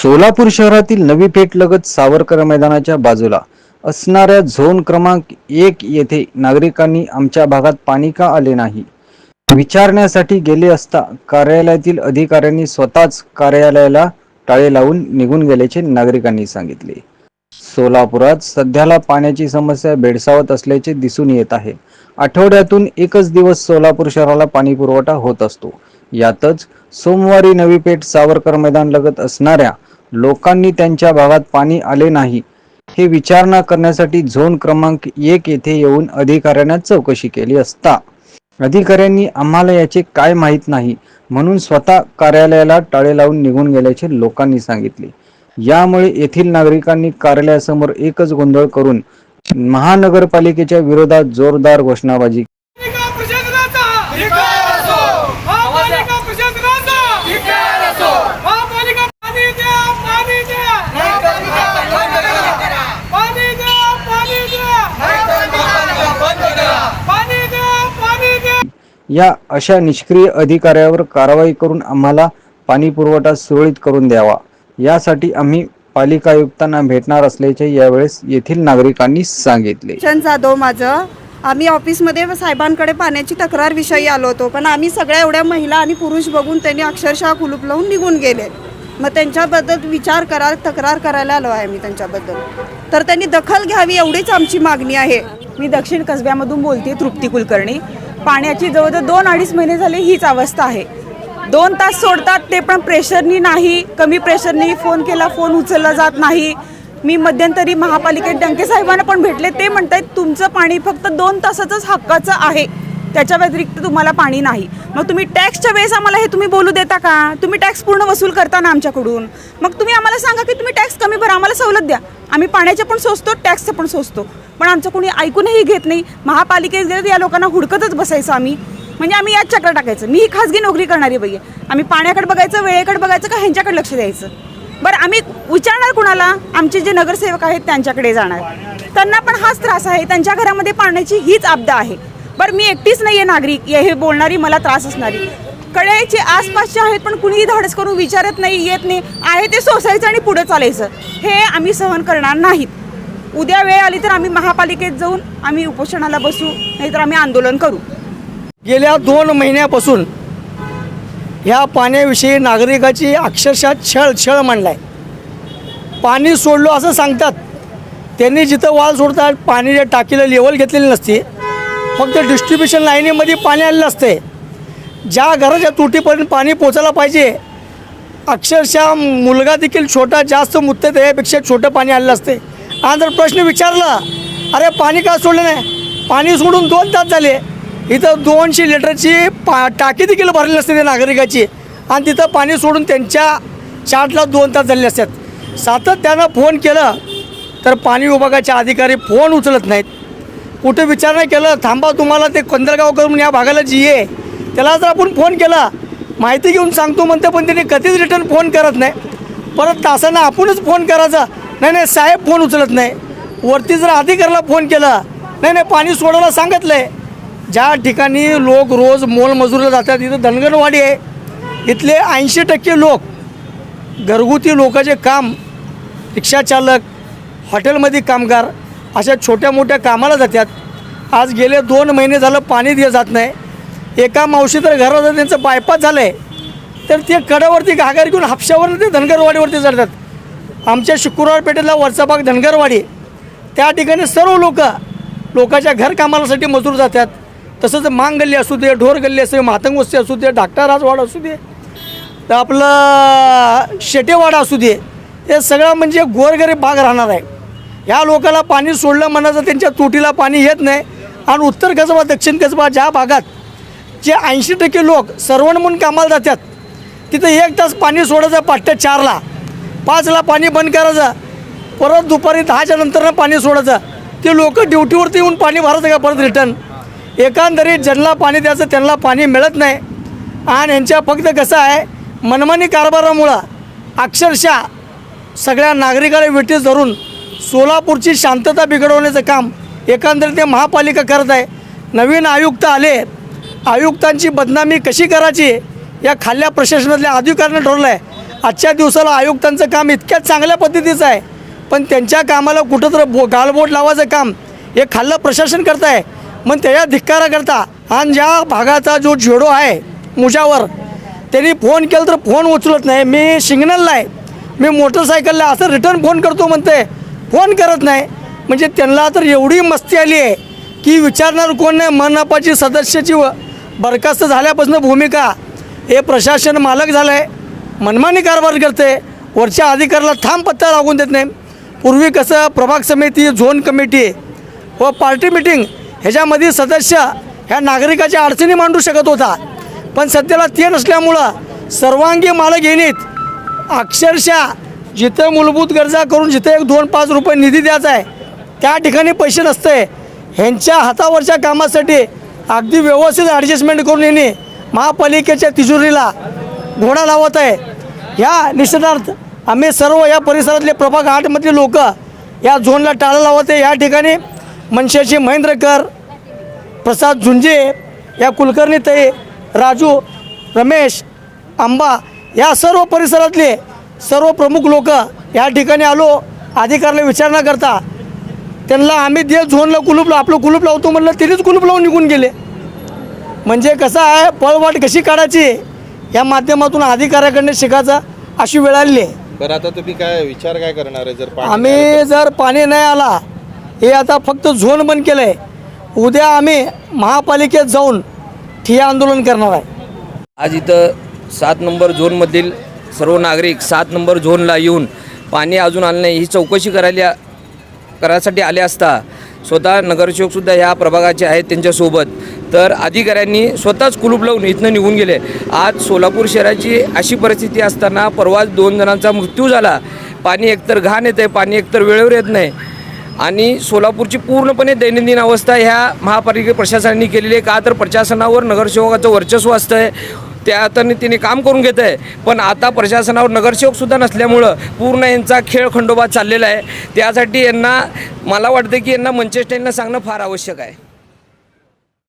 सोलापूर शहरातील नवी पेठ लगत सावरकर मैदानाच्या बाजूला असणाऱ्या झोन क्रमांक एक येथे नागरिकांनी आमच्या भागात पाणी का आले नाही? विचारण्यासाठी गेले असता कार्यालयातील अधिकाऱ्यांनी स्वतःच कार्यालयाला टाळे लावून निघून गेल्याचे नागरिकांनी सांगितले. सोलापुरात सध्याला पाण्याची समस्या भेडसावत असल्याचे दिसून येत आहे. आठवड्यातून एकच दिवस सोलापूर शहराला पाणी पुरवठा होत असतो. यातच सोमवारी नवी पेठ सावरकर मैदान लगत असणाऱ्या लोकांनी त्यांच्या भागात पाणी आले नाही. हे विचारणा करण्यासाठी झोन क्रमांक एक येथे येऊन अधिकाऱ्यांना चौकशी केली असता. अधिकाऱ्यांनी आम्हाला याचे काय माहीत नाही म्हणून स्वतः कार्यालयाला टाळे लावून निघून गेल्याचे लोकांनी सांगितले. यामुळे येथील नागरिकांनी कार्यालयासमोर एकच गोंधळ करून महानगरपालिकेच्या विरोधात जोरदार घोषणाबाजी पालिका प्रशासनाचा धिक्कार असो महापालिका प्रशासनाचा धिक्कार असो महापालिका पाणी द्या पाणी द्या नाहीतर महापालिका बंद करा पाणी द्या पाणी द्या नाहीतर महापालिका बंद करा पाणी द्या पाणी द्या या अशा निष्क्रिय अधिकाऱ्यावर कारवाई करून आम्हाला पाणी पुरवठा सुरळीत करून द्यावा. यासाठी आम्ही पालिका आयुक्तांना भेटणार असल्याचे यावेळेस येथील नागरिकांनी सांगितले. जाधव माझं. आम्ही ऑफिसमध्ये साहेबांकडे पाण्याची तक्रार विषयी आलो होतो पण आम्ही सगळ्या एवढ्या महिला आणि पुरुष बघून त्यांनी अक्षरशः कुलूप लावून निघून गेले. मग त्यांच्याबद्दल विचार करा तक्रार करायला आलो आहे मी त्यांच्याबद्दल. तर त्यांनी दखल घ्यावी एवढीच आमची मागणी आहे. मी दक्षिण कसब्यामधून बोलते तृप्ती कुलकर्णी. पाण्याची जवळजवळ दोन अडीच महिने झाले हीच अवस्था आहे. दोन तास सोडतात ते पण प्रेशरनी नाही कमी प्रेशरनी फोन केला फोन उचलला जात नाही. मी मध्यंतरी महापालिकेत डंके साहेबांना पण भेटले. ते म्हणतायत तुमचं पाणी फक्त दोन तासाचंच हक्काचं आहे. त्याच्या व्यतिरिक्त तुम्हाला पाणी नाही. मग तुम्ही टॅक्सच्या वेळेस आम्हाला हे तुम्ही बोलू देता का? तुम्ही टॅक्स पूर्ण वसूल करता ना आमच्याकडून? मग तुम्ही आम्हाला सांगा की तुम्ही टॅक्स कमी भरा आम्हाला सवलत द्या. आम्ही पाण्याचे पण सोचतो टॅक्सचं पण सोचतो पण आमचं कोणी ऐकूनही घेत नाही. महापालिकेत गेलं या लोकांना हुडकतच बसायचं आम्ही. म्हणजे आम्ही याच चक्र टाकायचं. मी ही खाजगी नोकरी करणारी बाई आहे. आम्ही पाण्याकडे बघायचं वेळेकडे बघायचं का ह्यांच्याकडे लक्ष द्यायचं? बरं आम्ही विचारणार कुणाला? आमचे जे नगरसेवक आहेत त्यांच्याकडे जाणार. त्यांना पण हाच त्रास आहे. त्यांच्या घरामध्ये पाण्याची हीच आपदा आहे. बरं मी एकटीच नाही आहे नागरिक. या- हे बोलणारी मला त्रास असणारी. कळ्याचे आसपासचे आहेत पण कुणीही धाडस करून विचारत नाही येत नाही. आहे ते सोसायचं आणि पुढं चालायचं. हे आम्ही सहन करणार नाहीत. उद्या वेळ आली तर आम्ही महापालिकेत जाऊन आम्ही उपोषणाला बसू नाहीतर आम्ही आंदोलन करू. गेल्या दोन महिन्यापासून ह्या पाण्याविषयी नागरिकाची अक्षरशः छळ छळ मांडलाय. पाणी सोडलो असं सांगतात. त्यांनी जिथं वाल सोडतात पाणीच्या टाकीला लेवल घेतलेली नसते. फक्त डिस्ट्रीब्युशन लाईनीमध्ये पाणी आलेलं असते. ज्या घराच्या तुटीपर्यंत पाणी पोचायला पाहिजे अक्षरशः मुलगा देखील छोटा जास्त मुत्ते त्यापेक्षा छोटं पाणी आलेलं असते. आणि जर प्रश्न विचारला अरे पाणी का सोडलं नाही? पाणी सोडून दोन तास झाले. इथं दोनशे लिटरची पा टाकी देखील भरलेली असते त्या नागरिकाची. आणि तिथं पाणी सोडून त्यांच्या चार्टला दोन तास झालेले असतात. सातत्यानं फोन केलं तर पाणी विभागाचे अधिकारी फोन उचलत नाहीत. कुठे विचारणा केलं. थांबा तुम्हाला ते कंदरगाव करून या भागाला जी आहे त्याला जर आपण फोन केला माहिती घेऊन सांगतो म्हणते पण त्यांनी कधीच रिटर्न फोन करत नाही. परत तासानं आपणच फोन करायचा. नाही नाही साहेब फोन उचलत नाही. वरती जर अधिकाऱ्याला फोन केला नाही नाही पाणी सोडायला सांगितलं आहे ज्या ठिकाणी लोक रोज मोलमजुरीला जातात इथं धनगरवाडी आहे. इथले ऐंशी टक्के लोक घरगुती लोकांचे काम रिक्षाचालक हॉटेलमध्ये कामगार अशा छोट्या मोठ्या कामाला जातात आज गेले दोन महिने झालं पाणी दिलं जात नाही. एका मावशी तर घरात त्यांचं बायपास झालं आहे तर ते कडावरती घागर घेऊन हापशावरनं ते धनगरवाडीवरती चढतात. आमच्या शुक्रवार पेठेतला वरचा भाग धनगरवाडी. त्या ठिकाणी सर्व लोक लोकांच्या घर कामासाठी मजूर जातात तसंच मांग गल्ली असू दे ढोर गल्ली असू दे मातंगवस्ती असू दे डाक्टराजवाड असू दे तर आपलं शेटेवाडा असू दे. हे सगळं म्हणजे गोरगरीब भाग राहणार आहे. ह्या लोकांना पाणी सोडलं म्हणायचं त्यांच्या तुटीला पाणी येत नाही. आणि उत्तर कसबा दक्षिण कसबा ज्या भागात जे ऐंशी टक्के लोक सर्वण म्हणून कामाला जातात तिथं एक तास पाणी सोडायचं पाठ्या चारला. पाचला पाणी बंद करायचं. परत दुपारी दहाच्या नंतरनं पाणी सोडायचं. ते लोक ड्युटीवरती येऊन पाणी भरायचं का परत रिटर्न? एकंदरीत ज्यांना पाणी द्यायचं त्यांना पाणी मिळत नाही. आणि यांच्या फक्त कसं आहे मनमानी कारभारामुळं अक्षरशः सगळ्या नागरिकाला विटीस धरून सोलापूरची शांतता बिघडवण्याचं काम एकंदरीत ते महापालिका करत आहे. नवीन आयुक्त आले. आयुक्तांची बदनामी कशी करायची या खाल्ल्या प्रशासनातल्या अधिकाऱ्यांनी ठरवलं आहे आजच्या दिवसाला आयुक्तांचं काम इतक्या चांगल्या पद्धतीचं आहे. पण त्यांच्या कामाला कुठं तर बो गालबोट लावायचं काम हे खाल्लं प्रशासन करत आहे मग त्याच्या धिक्कारा करता आणि ज्या भागाचा जो झेडो आहे मुजावर त्यांनी फोन केला तर फोन उचलत नाही. मी सिग्नलला आहे. मी मोटरसायकलला असं रिटर्न फोन करतो म्हणते फोन करत नाही. म्हणजे त्यांना तर एवढी मस्ती आली आहे की विचारणार कोण नाही मनपाची सदस्याची व बरखास्त झाल्यापासून भूमिका. हे प्रशासन मालक झालं आहे मनमानी कारभार करते वरच्या अधिकाऱ्याला थांब पत्ता लागून देत नाही. पूर्वी कसं प्रभाग समिती झोन कमिटी व पार्टी मिटिंग ह्याच्यामध्ये सदस्य ह्या नागरिकाच्या अडचणी मांडू शकत होता. पण सध्याला ते नसल्यामुळं सर्वांगी मालक येणीत अक्षरशः जिथे मूलभूत गरजा करून जिथे एक दोन पाच रुपये निधी द्यायचा आहे त्या ठिकाणी पैसे नसते. ह्यांच्या हातावरच्या कामासाठी अगदी व्यवस्थित ॲडजस्टमेंट करून येणे महापालिकेच्या तिजोरीला घोडा लावत आहे. ह्या निषेधार्थ आम्ही सर्व या परिसरातले प्रभाग आठमधले लोक या झोनला टाळा लावत. आहे या ठिकाणी मनशाची महेंद्रकर प्रसाद झुंजे या कुलकर्णीताई राजू रमेश आंबा या सर्व परिसरातले सर्व प्रमुख लोक या ठिकाणी आलो अधिकाऱ्याला विचारणा करता. त्यांना आम्ही दे झोनला कुलूप लाव आपलं कुलूप लावतो म्हणलं तिनेच कुलूप लावून निघून गेले. म्हणजे कसं आहे पळवाट कशी काढायची या माध्यमातून अधिकाऱ्याकडनं शिकायचा अशी वेळ आलेली आहे. बरं आता तुम्ही काय विचार काय करणार आहे जर पाणी आम्ही जर पाणी नाही आला हे आता फक्त झोन बंद केलं आहे उद्या आम्ही महापालिकेत जाऊन ठिय्या आंदोलन करणार आहे. आज इथं सात नंबर झोनमधील सर्व नागरिक सात नंबर झोनला येऊन पाणी अजून आलं नाही ही चौकशी करायला करायसाठी आले असता स्वतः नगरसेवकसुद्धा ह्या प्रभागाचे आहेत त्यांच्यासोबत. तर अधिकाऱ्यांनी स्वतःच कुलूप लावून इथनं निघून गेले. आज सोलापूर शहराची अशी परिस्थिती असताना परवाच दोन जणांचा मृत्यू झाला. पाणी एकतर घाण येतं आहे पाणी एकतर वेळेवर येत नाही. आणि सोलापूरची पूर्णपणे दैनंदिन अवस्था ह्या महापालिका प्रशासनाने केलेली आहे. का तर प्रशासनावर नगरसेवकाचं वर्चस्व असतं आहे त्या हाताने तिने काम करून घेत आहे पण आता प्रशासनावर नगरसेवकसुद्धा नसल्यामुळं पूर्ण यांचा खेळ खंडोबा चाललेला आहे. त्यासाठी यांना मला वाटतं की यांना मंचेस्टाईलनं सांगणं फार आवश्यक आहे.